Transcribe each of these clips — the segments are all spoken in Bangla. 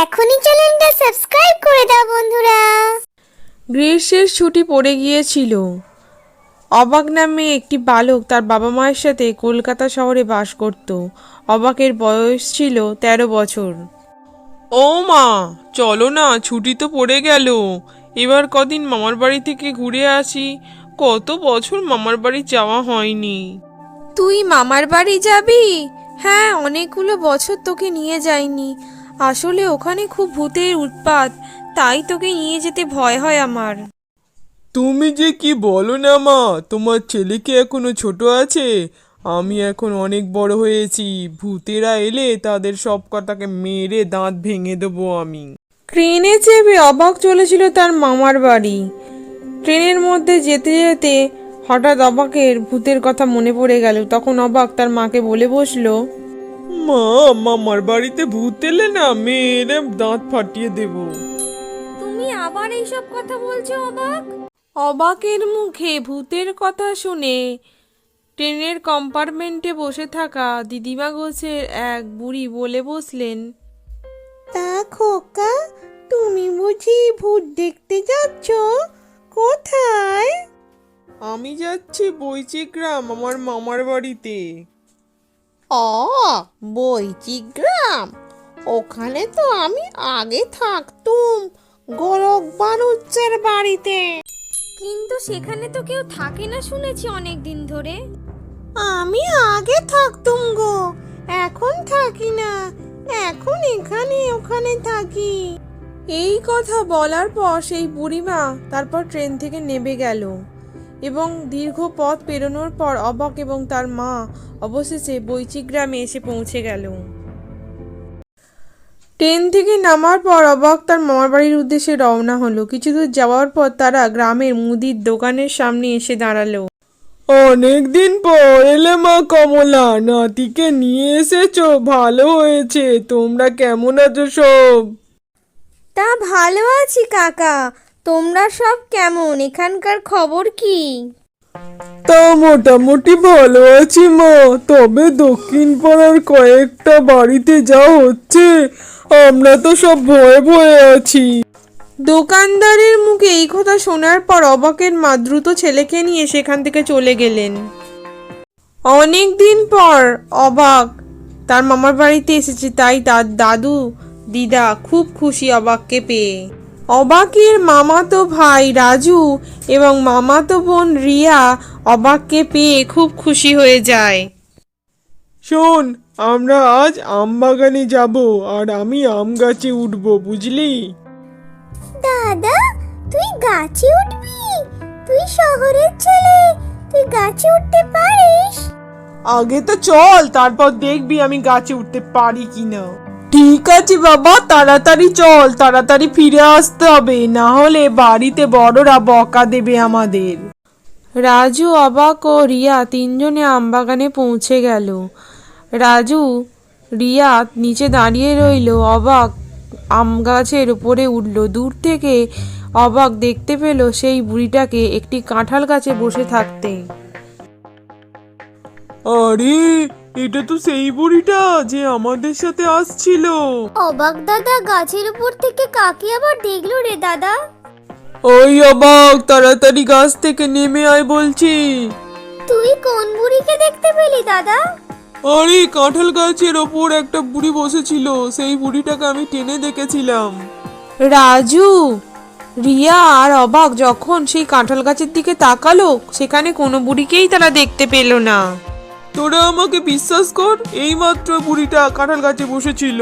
এখনই চ্যানেলটা সাবস্ক্রাইব করে দাও বন্ধুরা। গ্রীষ্মের ছুটি পড়ে গিয়েছিল। অবাক নামে একটি বালক তার বাবা মায়ের সাথে কলকাতা শহরে বাস করত। অবাকের বয়স ছিল তেরো বছর। ও মা চলো না ছুটি তো পড়ে গেল। এবার কদিন মামার বাড়ি থেকে ঘুরে আসি। কত বছর মামার বাড়ি যাওয়া হয়নি। তুই মামার বাড়ি যাবি? হ্যাঁ অনেকগুলো বছর তোকে নিয়ে যাইনি। আসলে ওখানে খুব ভূতের উৎপাত তাই তোকে নিয়ে যেতে ভয় হয় আমার। তুমি যে কি বলো না মা তোমার ছেলেকে এখনও ছোট আছে? আমি এখন অনেক বড় হয়েছি ভূতেরা এলে তাদের সব কথাকে মেরে দাঁত ভেঙে দেবো আমি। ট্রেনে চেপে অবাক চলেছিল তার মামার বাড়ি। ট্রেনের মধ্যে যেতে যেতে হঠাৎ অবাকের ভূতের কথা মনে পড়ে গেল। তখন অবাক তার মাকে বলে বসল মা মামার বাড়িতে ভূত এলে না মেরে দাঁত ফাটিয়ে দেবো। তুমি আবার এইসব কথা বলছো অবাক? অবাকের মুখে ভূতের কথা শুনে ট্রেনের কম্পার্টমেন্টে বসে থাকা দিদিমা গোছের এক বুড়ি বলে বসলেন তা খোকা তুমি বুঝি ভূত দেখতে যাচ্ছ? কোথায়? আমি যাচ্ছি বৈচিগ্রাম আমার মামার বাড়িতে। ও বইচি গ্রাম ওখানে তো আমি আগে থাকতুম গোলক বানুচ্চের বাড়িতে। কিন্তু সেখানে তো কেউ থাকে না শুনেছি অনেক দিন ধরে। আমি আগে থাকতুম গো এখন থাকি না এখন এখানে ওখানে থাকি। এই কথা বলার পর সেই বুড়িমা তারপর ট্রেন থেকে নেমে গেল। এবং দীর্ঘ পথ পেরোনোর পর অবাক এবং তার মা অবশেষে বৈচিগ্রামে এসে পৌঁছে গেল। ট্রেন থেকে নামার পর অবাক তার মামার বাড়ির উদ্দেশ্যে রওনা হলো। কিছু দূর যাওয়ার পর তারা গ্রামের মুদির দোকানের সামনে এসে দাঁড়াল। অনেক দিন পর এলে মা কমলা নাতিকে নিয়ে এসেছ ভালো হয়েছে তোমরা কেমন আছো সব? তা ভালো আছি কাকা তোমরা সব কেমন? এখানকার খবর কি? তা মোটামুটি ভালো আছি মা। তবে দক্ষিণ পাড়ার কয়েকটা বাড়িতে যা হচ্ছে আমরা তো সব ভয়ে ভয়ে আছি। দোকানদারের মুখে এই কথা শোনার পর অবাকের মা দ্রুত ছেলেকে নিয়ে সেখান থেকে চলে গেলেন। অনেক দিন পর অবাক। তার মামার বাড়িতে এসেছে তাই তার দাদু দিদা খুব খুশি অবাককে পেয়ে। অবাকের মামাতো ভাই রাজু এবং মামাতো বোন রিয়া অবাককে পেয়ে খুব খুশি হয়ে যায়। শোন আমরা আজ আম বাগানে যাব আর আমি আম গাছে উঠবো বুঝলি? দাদা তুই গাছে উঠবি? তুই শহরের ছেলে তুই গাছে উঠতে পারিস? আগে তো চল তারপর দেখবি আমি গাছে উঠতে পারি কিনা। ঠিক আছে বাবা, তাড়াতাড়ি চল, তাড়াতাড়ি ফিরে আসতে হবে, না হলে বাড়িতে বড়রা বকা দেবে আমাদের। রাজু অবাক ও রিয়া তিনজনে আমবাগানে পৌঁছে গেল। রাজু, রিয়া নিচে দাঁড়িয়ে রইল, অবাক আম গাছের উপরে উঠল। দূর থেকে অবাক দেখতে পেল সেই বুড়িটাকে একটি কাঁঠাল গাছে বসে থাকতে। আরে এটা তো সেই বুড়িটা যে আমাদের সাথে আসছিল। অবাক দাদা গাছের উপর থেকে কাকে আবার দেখল রে দাদা? ওই অবাক তাড়াতাড়ি গাছ থেকে নেমে আয় বলছি। তুই কোন বুড়িকে দেখতে পেলি দাদা? আরে কাঁঠাল গাছের ওপর একটা বুড়ি বসেছিল সেই বুড়িটাকে আমি টেনে দেখেছিলাম। রাজু রিয়া আর অবাক যখন সেই কাঁঠাল গাছের দিকে তাকালো সেখানে কোনো বুড়িকেই তারা দেখতে পেল না। তোরা আমাকে বিশ্বাস কর, এইমাত্র বুড়িটা কাঁঠাল গাছে বসেছিল।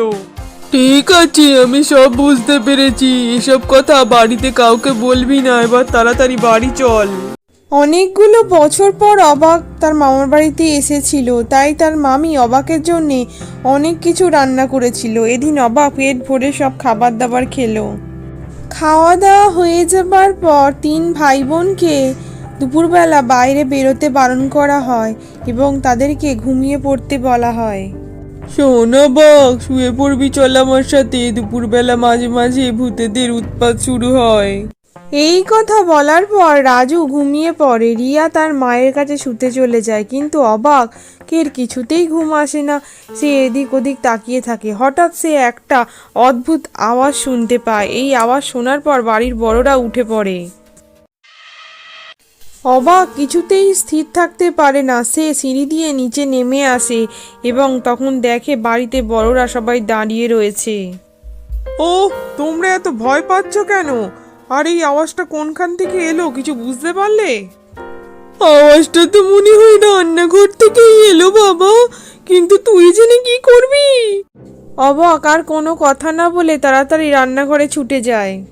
ঠিক আছে, আমি সব বুঝতে পেরেছি। এসব কথা বাড়িতে কাউকে বলবি না, এবার তাড়াতাড়ি বাড়ি চল। অনেকগুলো বছর পর অবাক তার মামার বাড়িতে এসেছিল। তাই তার মামি অবাকের জন্যে অনেক কিছু রান্না করেছিল। এদিন অবাক পেট ভরে সব খাবার দাবার খেলো। খাওয়া দাওয়া হয়ে যাবার পর তিন ভাই বোনকে দুপুরবেলা বাইরে বেরোতে বারণ করা হয় এবং তাদেরকে ঘুমিয়ে পড়তে বলা হয়। শোনো বক শুয়ে পড়বি চল আমার সাথে দুপুরবেলা মাঝে মাঝে ভূতেদের উৎপাত শুরু হয়। এই কথা বলার পর রাজু ঘুমিয়ে পড়ে। রিয়া তার মায়ের কাছে শুতে চলে যায় কিন্তু অবাক কের কিছুতেই ঘুম আসে না? সে এদিক ওদিক তাকিয়ে থাকে। হঠাৎ সে একটা অদ্ভুত আওয়াজ শুনতে পায়। এই আওয়াজ শোনার পর বাড়ির বড়রা উঠে পড়ে। অবাক কিছুতেই স্থির থাকতে পারে না। সে সিঁড়ি দিয়ে নিচে নেমে আসে এবং তখন দেখে বাড়িতে বড়রা সবাই দাঁড়িয়ে রয়েছে। ও তোমরা এত ভয় পাচ্ছ কেন? আর এই আওয়াজটা কোনখান থেকে এলো কিছু বুঝতে পারলে? আওয়াজটা তো মনে হয় রান্নাঘর থেকেই এলো বাবা। কিন্তু তুই জেনে কি করবি? অবাক আর কোনো কথা না বলে তাড়াতাড়ি রান্নাঘরে ছুটে যায়।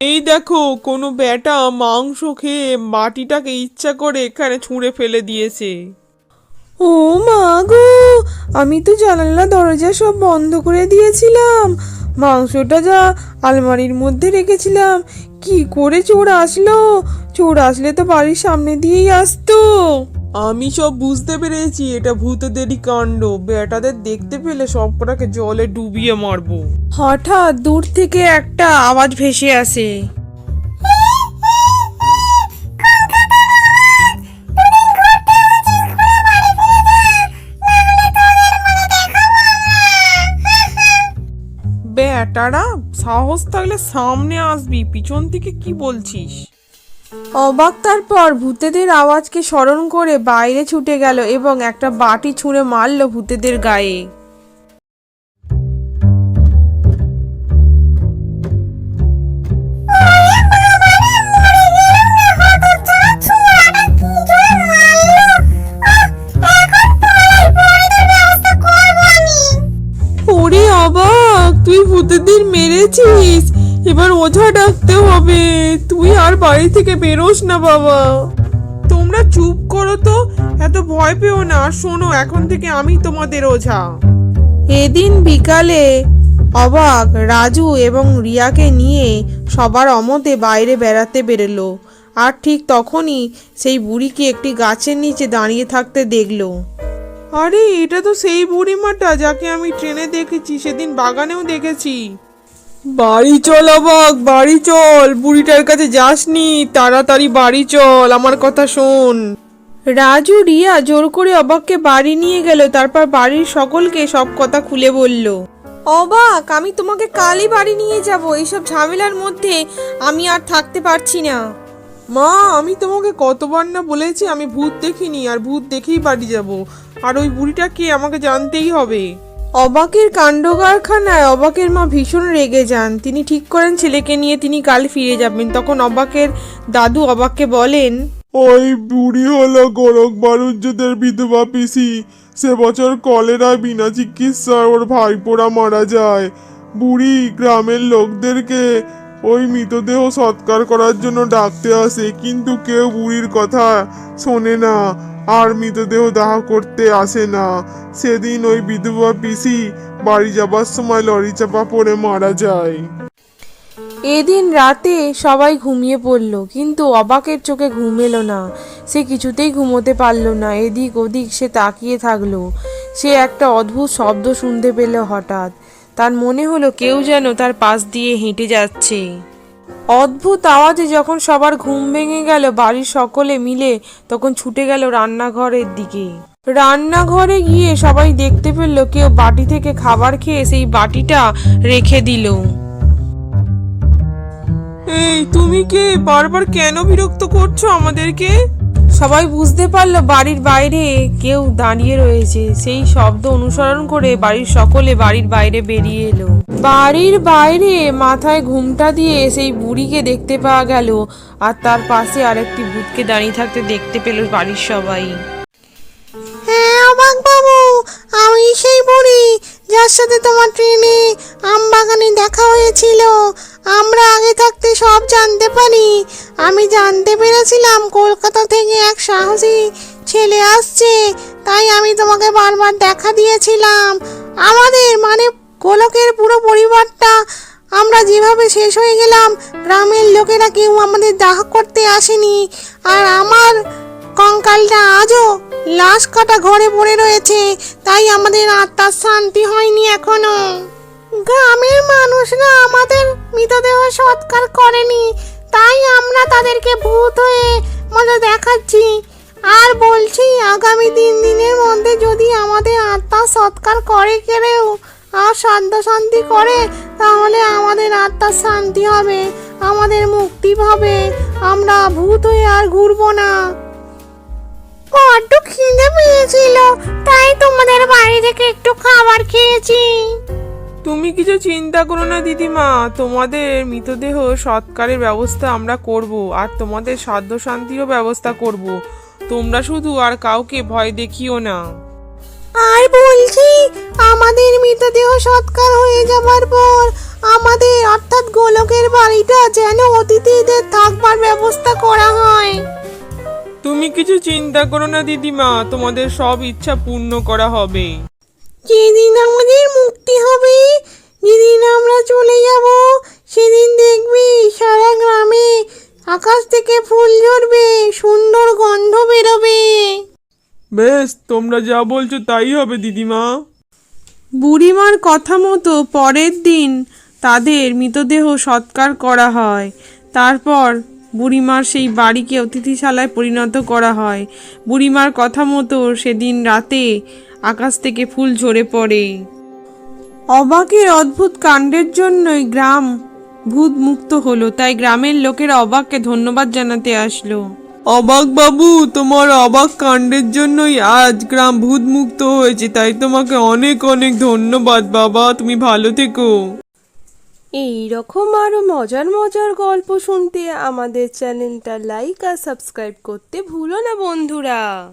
এই দেখো, কোনো বেটা মাংস খেয়ে মাটিটাকে ইচ্ছা করে এখানে ছুঁড়ে ফেলে দিয়েছে। ও মা গো, আমি তো জানালা দরজা সব বন্ধ করে দিয়েছিলাম। মাংসটা যা আলমারির মধ্যে রেখেছিলাম। কি করে চোর আসলো? চোর আসলে তো বাড়ির সামনে দিয়েই আসতো। আমি সব বুঝতে পেরেছি এটা ভূতেদেরই কাণ্ড। বেটাদের দেখতে পেলে সব কটাকে জলে ডুবিয়ে মারবো। হঠাৎ দূর থেকে একটা আওয়াজ ভেসে আসে। বেটারা সাহস থাকলে সামনে আসবি পিছন থেকে কি বলছিস? অবাক তারপর ভূতেদের আওয়াজকে স্মরণ করে বাইরে ছুটে গেল এবং একটা বাটি ছুঁড়ে মারল ভূতেদের গায়ে। ওরে অবাক, তুই ভূতেদের মেরেছিস। এবার ওঝা ডাকতে হবে। তুই আর বাড়ি থেকে বেরোস না, বাবা। তোমরা চুপ করো তো, এত ভয় পেও না। শোনো, এখন থেকে আমি তোমাদের ওঝা। এদিন বিকালে অবাক রাজু এবং রিয়াকে নিয়ে সবার অমতে বাইরে বেড়াতে বেরোলো। আর ঠিক তখনই সেই বুড়িকে একটি গাছের নিচে দাঁড়িয়ে থাকতে দেখল। আরে, এটা তো সেই বুড়িমাটা যাকে আমি ট্রেনে দেখেছি, সেদিন বাগানেও দেখেছি। বাড়ি চল অবাক, বাড়ি চল। বুড়িটার কাছে যাসনি, তাড়াতাড়ি বাড়ি চল, আমার কথা শোন। রাজু রিয়া জোর করে অবাককে বাড়ি নিয়ে গেল, তারপর বাড়ির সকলকে সব কথা খুলে বলল, অবাক, আমি তোমাকে কালই বাড়ি নিয়ে যাব এইসব ঝামেলার মধ্যে আমি আর থাকতে পারছি না। মা, আমি তোমাকে কতবার না বলেছি আমি ভূত দেখিনি, আর ভূত দেখেই বাড়ি যাব। আর ওই বুড়িটা কে আমাকে জানতেই হবে? অবাকের কাণ্ড কারখানায় অবাকের মা ভীষণ রেগে যান। তিনি ঠিক করেন ছেলেকে নিয়ে তিনি কাল ফিরে যাবেন। তখন অবাকের দাদু অবাককে বলেন, ওই বুড়ি হলো গোরখ বারুজ্যদের বিধবা পিসি, সে বছর কলেরায় বিনা চিকিৎসায় ওর ভাইপোরা মারা যায়। বুড়ি গ্রামের লোকদেরকে ওই মৃতদেহ সৎকার করার জন্য ডাকতে আসে, কিন্তু কেউ বুড়ির কথা শোনে না। আর মৃতদেহ দাহ করতে আসে না। সেদিন ওই বিধবা পিসি বাড়ি যাবার সময় লরি চাপা পড়ে মারা যায়। এদিন রাতে সবাই ঘুমিয়ে পড়ল, কিন্তু অবাকের চোখে ঘুম এলো না। সে কিছুতেই ঘুমোতে পারল না, এদিক ওদিক সে তাকিয়ে থাকল। সে একটা অদ্ভুত শব্দ শুনতে পেল হঠাৎ। তার মনে হলো কেউ যেন তার পাশ দিয়ে হেঁটে যাচ্ছে। অদ্ভুত আওয়াজে যখন সবার ঘুম ভেঙে গেল, বাড়ির সকলে মিলে তখন ছুটে গেল রান্নাঘরের দিকে। রান্নাঘরে গিয়ে সবাই দেখতে পেল, কেউ বাটি থেকে খাবার খেয়ে সেই বাটিটা রেখে দিল। এই, তুমি কে? বারবার কেন বিরক্ত করছ আমাদেরকে? সবাই বুঝতে পারল বাড়ির বাইরে কেউ দাঁড়িয়ে রয়েছে। সেই শব্দ অনুসরণ করে বাড়ির সকলে বাড়ির বাইরে বেরিয়ে এলো। বাড়ির বাইরে মাথায় ঘুমটা দিয়ে সেই বুড়িকে দেখতে পাওয়া গেল আর তার পাশে আরেকটি ভূতকে দাঁড়িয়ে থাকতে দেখতে পেল বাড়ির সবাই। হ্যাঁ অবাক বাবু, আমি সেই বুড়ি যার সাথে তোমার ট্রেনে আম বাগানে দেখা হয়েছিল। আমরা আগে থাকতে সব জানতে পারি। আমি জানতে পেরেছিলাম কলকাতা থেকে এক সাহসী ছেলে আসছে, তাই আমি তোমাকে বারবার দেখা দিয়েছিলাম। আমাদের মানে গোলকের পুরো পরিবারটা, আমরা যেভাবে শেষ হয়ে গেলাম, গ্রামের লোকেরা কেউ আমাদের দাহ করতে আসেনি। আর আমার কঙ্কালটা আজও লাশ কাটা ঘরে পড়ে রয়েছে, তাই আমাদের আত্মার শান্তি হয়নি এখনও। গ্রামের মানুষরা আমাদের মৃতদেহ সৎকার করেনি, তাই আমরা তাদেরকে ভূত হয়ে মজা দেখাচ্ছি। আর বলছি, আগামী তিন দিনের মধ্যে যদি আমাদের আত্মা সৎকার করে কেড়েও আর শান্ত শান্তি করে, তাহলে আমাদের আত্মার শান্তি হবে, আমাদের মুক্তি পাবে। আমরা ভূত হয়ে আর ঘুরবো না। বড্ড খিদে পেয়েছিল, তাই তোমাদের বাড়ি থেকে একটু খাবার খেয়েছি। তুমি কিছু চিন্তা করো না দিদিমা। তোমাদের মৃতদেহ সৎকারের ব্যবস্থা আমরা করব আর তোমাদের সাধ্য শান্তিরও ব্যবস্থা করব। তোমরা শুধু আর কাউকে ভয় দেখিও না। আর বলছি আমাদের মৃতদেহ সৎকার হয়ে যাবার পর আমাদের অর্থাৎ গোলকের বাড়িটা যেন অতিথিদের থাকবার ব্যবস্থা করা হয়। তুমি কিছু চিন্তা করো না দিদিমা। তোমাদের সব ইচ্ছা পূর্ণ করা হবে। যেদিন আমাদের মুক্তি হবে যেদিন আমরা চলে যাব সেদিন দেখবি সারা গ্রামে আকাশ থেকে ফুল ঝরবে সুন্দর গন্ধ বেরোবে। বেশ তোমরা যা বলছো তাই হবে দিদিমা। বুড়িমার কথা মতো পরের দিন তাদের মৃতদেহ সৎকার করা হয়। তারপর বুড়িমার সেই বাড়িকে অতিথিশালায় পরিণত করা হয়। বুড়িমার কথা মতো সেদিন রাতে আকাশ থেকে ফুল ঝরে পড়ে। অবাকের অদ্ভুত কাণ্ডের জন্যই গ্রাম ভূত মুক্ত হলো তাই গ্রামের লোকেরা অবাককে ধন্যবাদ জানাতে আসলো। অবাক বাবু তোমার অবাক কাণ্ডের জন্যই আজ গ্রাম ভূত মুক্ত হয়েছে তাই তোমাকে অনেক অনেক ধন্যবাদ বাবা তুমি ভালো থেকো। এই রকম আরও মজার মজার গল্প শুনতে আমাদের চ্যানেলটা লাইক আর সাবস্ক্রাইব করতে ভুলো না বন্ধুরা।